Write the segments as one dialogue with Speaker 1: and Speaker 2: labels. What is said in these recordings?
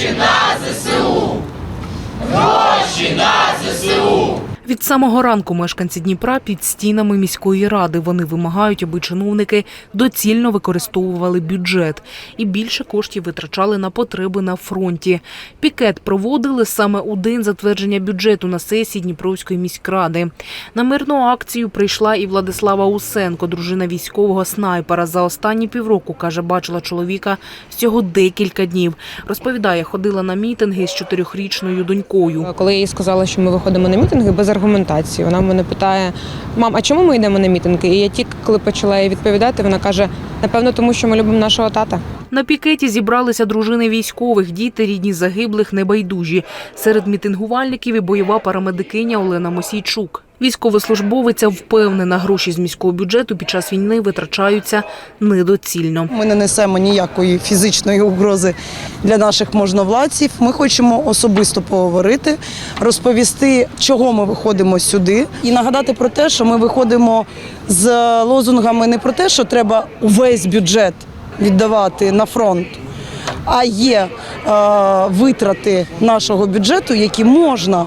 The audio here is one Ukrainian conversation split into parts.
Speaker 1: Гроші на ЗСУ! Гроші на ЗСУ! Від самого ранку мешканці Дніпра під стінами міської ради. Вони вимагають, аби чиновники доцільно використовували бюджет і більше коштів витрачали на потреби на фронті. Пікет проводили саме у день затвердження бюджету на сесії Дніпровської міськради. На мирну акцію прийшла і Владислава Усенко, дружина військового снайпера. За останні півроку каже, бачила чоловіка всього декілька днів. Розповідає, ходила на мітинги з чотирьохрічною донькою.
Speaker 2: Коли їй сказала, що ми виходимо на мітинги без аргументації, вона мене питає: мам, а чому ми йдемо на мітинги? І я тільки коли почала їй відповідати, вона каже: напевно, тому що ми любимо нашого тата.
Speaker 1: На пікеті зібралися дружини військових, діти, рідні загиблих, небайдужі. Серед мітингувальників і бойова парамедикиня Олена Мосійчук. Військовослужбовиця впевнена, гроші з міського бюджету під час війни витрачаються недоцільно.
Speaker 3: Ми не несемо ніякої фізичної угрози для наших можновладців. Ми хочемо особисто поговорити, розповісти, чого ми виходимо сюди, і нагадати про те, що ми виходимо з лозунгами не про те, що треба увесь бюджет віддавати на фронт. А є е, витрати нашого бюджету, які можна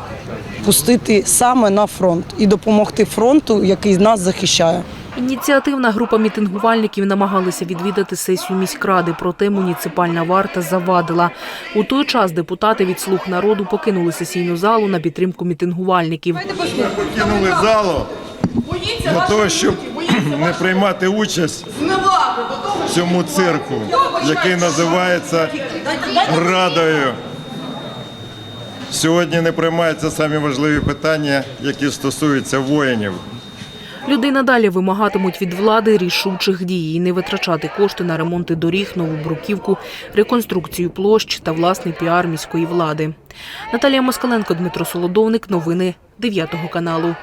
Speaker 3: пустити саме на фронт і допомогти фронту, який нас захищає.
Speaker 1: Ініціативна група мітингувальників намагалися відвідати сесію міськради, проте муніципальна варта завадила. У той час депутати від слуг народу покинули сесійну залу на підтримку мітингувальників.
Speaker 4: Ми покинули залу для того, щоб не приймати участь в цьому цирку, який називається Радою. Сьогодні не приймаються самі важливі питання, які стосуються воїнів.
Speaker 1: Люди надалі вимагатимуть від влади рішучих дій і не витрачати кошти на ремонти доріг, нову бруківку, реконструкцію площ та власний піар міської влади. Наталія Москаленко, Дмитро Солодовник. Новини 9 каналу.